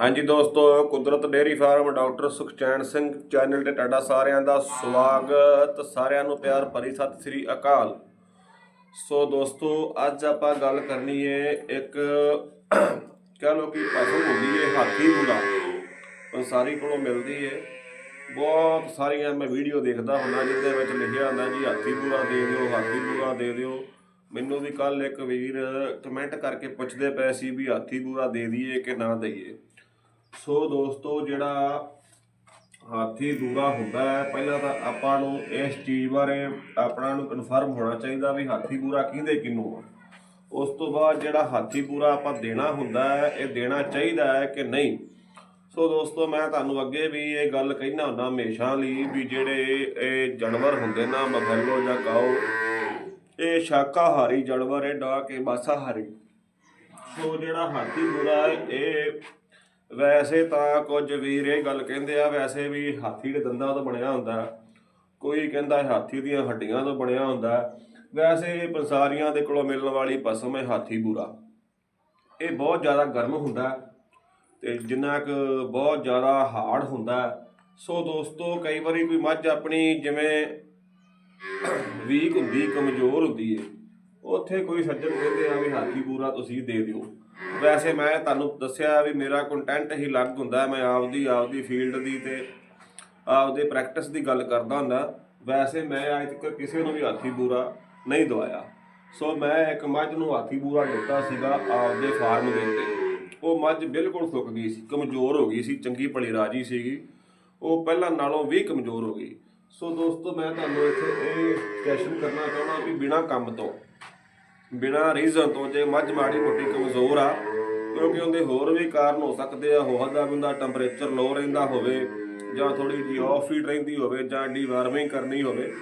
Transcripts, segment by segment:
ਹਾਂਜੀ ਦੋਸਤੋ, Kudrat dairy farm doctor Sukhchain Singh channel ਤੇ ਤੁਹਾਡਾ ਸਾਰਿਆਂ ਦਾ ਸਵਾਗਤ। ਸਾਰਿਆਂ ਨੂੰ ਪਿਆਰ ਭਰੀ ਸਤਿ ਸ੍ਰੀ ਅਕਾਲ। ਸੋ ਦੋਸਤੋ, ਅੱਜ ਆਪਾਂ ਗੱਲ ਕਰਨੀ ਹੈ ਇੱਕ ਕਹ ਲੋ ਕਿ ਪਸ਼ੂ ਹੁੰਦੀ ਹੈ ਹਾਥੀ ਬੂਰਾ ਪੰਸਾਰੀ ਕੋਲੋਂ ਮਿਲਦੀ ਹੈ ਬਹੁਤ ਸਾਰੀਆਂ ਮੈਂ ਵੀਡੀਓ ਦੇਖਦਾ ਹੁੰਦਾ ਜਿਹਦੇ ਵਿੱਚ ਲਿਖਿਆ ਹੁੰਦਾ ਜੀ, ਹਾਥੀ ਬੂਰਾ ਦੇ ਦਿਓ, ਹਾਥੀ ਬੂਰਾ ਦੇ ਦਿਓ। ਮੈਨੂੰ ਵੀ ਕੱਲ ਇੱਕ ਵੀਰ ਕਮੈਂਟ ਕਰਕੇ ਪੁੱਛਦੇ ਪਏ ਸੀ ਵੀ ਹਾਥੀ ਬੂਰਾ ਦੇ ਦਈਏ ਕਿ ਨਾ ਦਈਏ। ਸੋ ਦੋਸਤੋ, ਜਿਹੜਾ ਹਾਥੀ ਦੂਰਾ ਹੁੰਦਾ ਹੈ, ਪਹਿਲਾਂ ਤਾਂ ਆਪਾਂ ਨੂੰ ਇਸ ਚੀਜ਼ ਬਾਰੇ ਆਪਣਾ ਨੂੰ ਕਨਫਰਮ ਹੋਣਾ ਚਾਹੀਦਾ ਵੀ ਹਾਥੀ ਪੂਰਾ ਕਿਹਦੇ ਕਿਨੂੰ ਆ। ਉਸ ਤੋਂ ਬਾਅਦ ਜਿਹੜਾ ਹਾਥੀ ਪੂਰਾ ਆਪਾਂ ਦੇਣਾ ਹੁੰਦਾ ਹੈ, ਇਹ ਦੇਣਾ ਚਾਹੀਦਾ ਹੈ ਕਿ ਨਹੀਂ? ਸੋ ਦੋਸਤੋ, ਮੈਂ ਤੁਹਾਨੂੰ ਅੱਗੇ ਵੀ ਇਹ ਗੱਲ ਕਹਿਣਾ ਹੁੰਦਾ ਹਮੇਸ਼ਾ ਲਈ ਵੀ ਜਿਹੜੇ ਇਹ ਜਾਨਵਰ ਹੁੰਦੇ ਨਾ ਬਫੈਲੋ ਜਾਂ ਗਾਓ ਇਹ ਸ਼ਾਕਾਹਾਰੀ ਜਾਨਵਰ ਹੈ ਡਾ ਕੇ ਮਾਸਾਹਾਰੀ। ਸੋ ਜਿਹੜਾ ਹਾਥੀ ਪੂਰਾ ਇਹ ਵੈਸੇ ਤਾਂ ਕੁਝ ਵੀਰ ਇਹ ਗੱਲ ਕਹਿੰਦੇ ਆ, ਵੈਸੇ ਵੀ ਹਾਥੀ ਦੇ ਦੰਦਾਂ ਤੋਂ ਬਣਿਆ ਹੁੰਦਾ। ਕੋਈ ਕਹਿੰਦਾ ਹਾਥੀ ਦੀਆਂ ਹੱਡੀਆਂ ਤੋਂ ਬਣਿਆ ਹੁੰਦਾ। ਵੈਸੇ ਇਹ ਪੰਸਾਰੀਆਂ ਦੇ ਕੋਲੋਂ ਮਿਲਣ ਵਾਲੀ ਪਸਮ ਹੈ ਹਾਥੀ ਬੂਰਾ। ਇਹ ਬਹੁਤ ਜ਼ਿਆਦਾ ਗਰਮ ਹੁੰਦਾ ਹੈ ਤੇ ਜਿੰਨਾ ਕੁ ਬਹੁਤ ਜ਼ਿਆਦਾ ਹਾਰਡ ਹੁੰਦਾ। ਸੋ ਦੋਸਤੋ, ਕਈ ਵਾਰੀ ਕੋਈ ਮੱਝ ਆਪਣੀ ਜਿਵੇਂ ਵੀਕ ਹੁੰਦੀ, ਕਮਜ਼ੋਰ ਹੁੰਦੀ ਹੈ ਉੱਥੇ ਕੋਈ ਸੱਜਣ ਕਹਿੰਦੇ ਆ ਵੀ ਹਾਥੀ ਪੂਰਾ ਤੁਸੀਂ ਦੇ ਦਿਓ। ਵੈਸੇ ਮੈਂ ਤੁਹਾਨੂੰ ਦੱਸਿਆ ਵੀ ਮੇਰਾ ਕੰਟੈਂਟ ਹੀ ਅਲੱਗ ਹੁੰਦਾ, ਮੈਂ ਆਪਦੀ ਆਪਦੀ ਫੀਲਡ ਦੀ ਤੇ ਆਪਦੇ ਪ੍ਰੈਕਟਿਸ ਦੀ ਗੱਲ ਕਰਦਾ ਹੁੰਦਾ। ਵੈਸੇ ਮੈਂ ਅੱਜ ਤੱਕ ਕਿਸੇ ਨੂੰ ਵੀ ਹਾਥੀ ਪੂਰਾ ਨਹੀਂ ਦਵਾਇਆ। ਸੋ ਮੈਂ ਇੱਕ ਮੱਝ ਨੂੰ ਹਾਥੀ ਪੂਰਾ ਦਿੱਤਾ ਸੀਗਾ ਆਪਦੇ ਫਾਰਮ ਦੇ ਉੱਤੇ। ਉਹ ਮੱਝ ਬਿਲਕੁਲ ਸੁੱਕ ਗਈ ਸੀ, ਕਮਜ਼ੋਰ ਹੋ ਗਈ ਸੀ, ਚੰਗੀ ਭਲੀ ਰਾਜੀ ਸੀਗੀ। ਉਹ ਪਹਿਲਾਂ ਨਾਲੋਂ ਵੀ ਕਮਜ਼ੋਰ ਹੋ ਗਈ। ਸੋ ਦੋਸਤੋ, ਮੈਂ ਤੁਹਾਨੂੰ ਇੱਥੇ ਇਹ ਸਟੇਸ਼ਨ ਕਰਨਾ ਚਾਹੁੰਦਾ ਵੀ ਬਿਨਾ ਕੰਮ ਤੋਂ ਬਿਨਾ ਰੀਜ਼ਨ ਤੋਂ ਜੇ ਮੱਝ ਮਾੜੀ ਮੋਟੀ ਕਮਜ਼ੋਰ ਆ, ਕਿਉਂਕਿ ਉਹਦੇ ਹੋਰ ਵੀ ਕਾਰਨ ਹੋ ਸਕਦੇ ਆ, ਹੋ ਸਕਦਾ ਵੀ ਉਹਦਾ ਟੈਂਪਰੇਚਰ ਲੋ ਰਹਿੰਦਾ ਹੋਵੇ, ਜਾਂ ਥੋੜੀ ਜਿਹੀ ਆਫ ਫੀਡ ਰਹਿੰਦੀ ਹੋਵੇ, ਜਾਂ ਡੀਵਾਰਮਿੰਗ ਕਰਨੀ ਹੋਵੇ।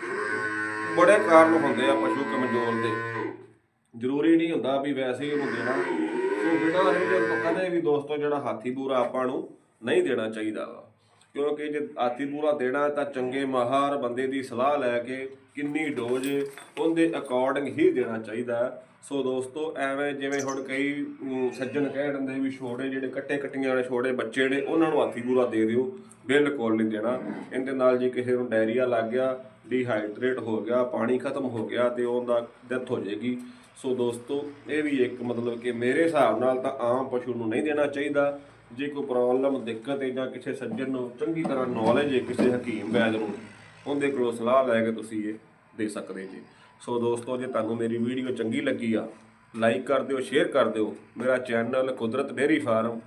ਬੜੇ ਕਾਰਨ ਹੁੰਦੇ ਆ ਪਸ਼ੂ ਕਮਜ਼ੋਰ ਦੇ। ਜ਼ਰੂਰੀ ਨਹੀਂ ਹੁੰਦਾ ਵੀ ਵੈਸੇ ਹੀ ਉਹਨੂੰ ਦੇਣਾ ਸੋ ਬਿਨਾ ਰੀਜ਼ਨ ਤੋਂ ਕਦੇ ਵੀ ਦੋਸਤੋ ਜਿਹੜਾ ਹਾਥੀ ਬੂਰਾ ਆਪਾਂ ਨੂੰ ਨਹੀਂ ਦੇਣਾ ਚਾਹੀਦਾ ਵਾ। ਕਿਉਂਕਿ ਜੇ ਹਾਥੀ ਪੂਰਾ ਦੇਣਾ ਤਾਂ ਚੰਗੇ ਮਾਹਰ ਬੰਦੇ ਦੀ ਸਲਾਹ ਲੈ ਕੇ ਕਿੰਨੀ ਡੋਜ਼ ਉਹਦੇ ਅਕੋਰਡਿੰਗ ਹੀ ਦੇਣਾ ਚਾਹੀਦਾ ਸੋ ਦੋਸਤੋ, ਐਵੇਂ ਜਿਵੇਂ ਹੁਣ ਕਈ ਸੱਜਣ ਕਹਿ ਦਿੰਦੇ ਵੀ ਛੋੜੇ ਜਿਹੜੇ ਕੱਟੇ ਕੱਟੀਆਂ ਵਾਲੇ ਛੋੜੇ ਬੱਚੇ ਨੇ, ਉਹਨਾਂ ਨੂੰ ਹਾਥੀ ਪੂਰਾ ਦੇ ਦਿਓ। ਬਿਲਕੁਲ ਨਹੀਂ ਦੇਣਾ। ਇਹਦੇ ਨਾਲ ਜੇ ਕਿਸੇ ਨੂੰ ਡਾਇਰੀਆ ਲੱਗ ਗਿਆ ਡੀਹਾਈਡਰੇਟ ਹੋ ਗਿਆ, ਪਾਣੀ ਖਤਮ ਹੋ ਗਿਆ ਤੇ ਉਹਦਾ ਡੈਥ ਹੋ ਜਾਏਗੀ। ਸੋ ਦੋਸਤੋ, ਇਹ ਵੀ ਇੱਕ ਮਤਲਬ ਕਿ ਮੇਰੇ ਹਿਸਾਬ ਨਾਲ ਤਾਂ ਆਮ ਪਸ਼ੂ ਨੂੰ ਨਹੀਂ ਦੇਣਾ ਚਾਹੀਦਾ। ਜੇ ਕੋਈ ਪ੍ਰੋਬਲਮ, ਦਿੱਕਤ ਹੈ ਜਾਂ ਕਿਸੇ ਸੱਜਣ ਨੂੰ, ਚੰਗੀ ਤਰ੍ਹਾਂ ਨੌਲੇਜ ਹੈ ਕਿਸੇ ਹਕੀਮ ਵੈਦ ਨੂੰ, ਉਹਦੇ ਕੋਲੋਂ ਸਲਾਹ ਲੈ ਕੇ ਤੁਸੀਂ ਇਹ ਦੇ ਸਕਦੇ ਜੀ। ਸੋ ਦੋਸਤੋ, ਜੇ ਤੁਹਾਨੂੰ ਮੇਰੀ ਵੀਡੀਓ ਚੰਗੀ ਲੱਗੀ ਆ ਲਾਈਕ ਕਰ ਦਿਓ ਸ਼ੇਅਰ ਕਰ ਦਿਓ। ਮੇਰਾ ਚੈਨਲ ਕੁਦਰਤ ਡੇਅਰੀ ਫਾਰਮ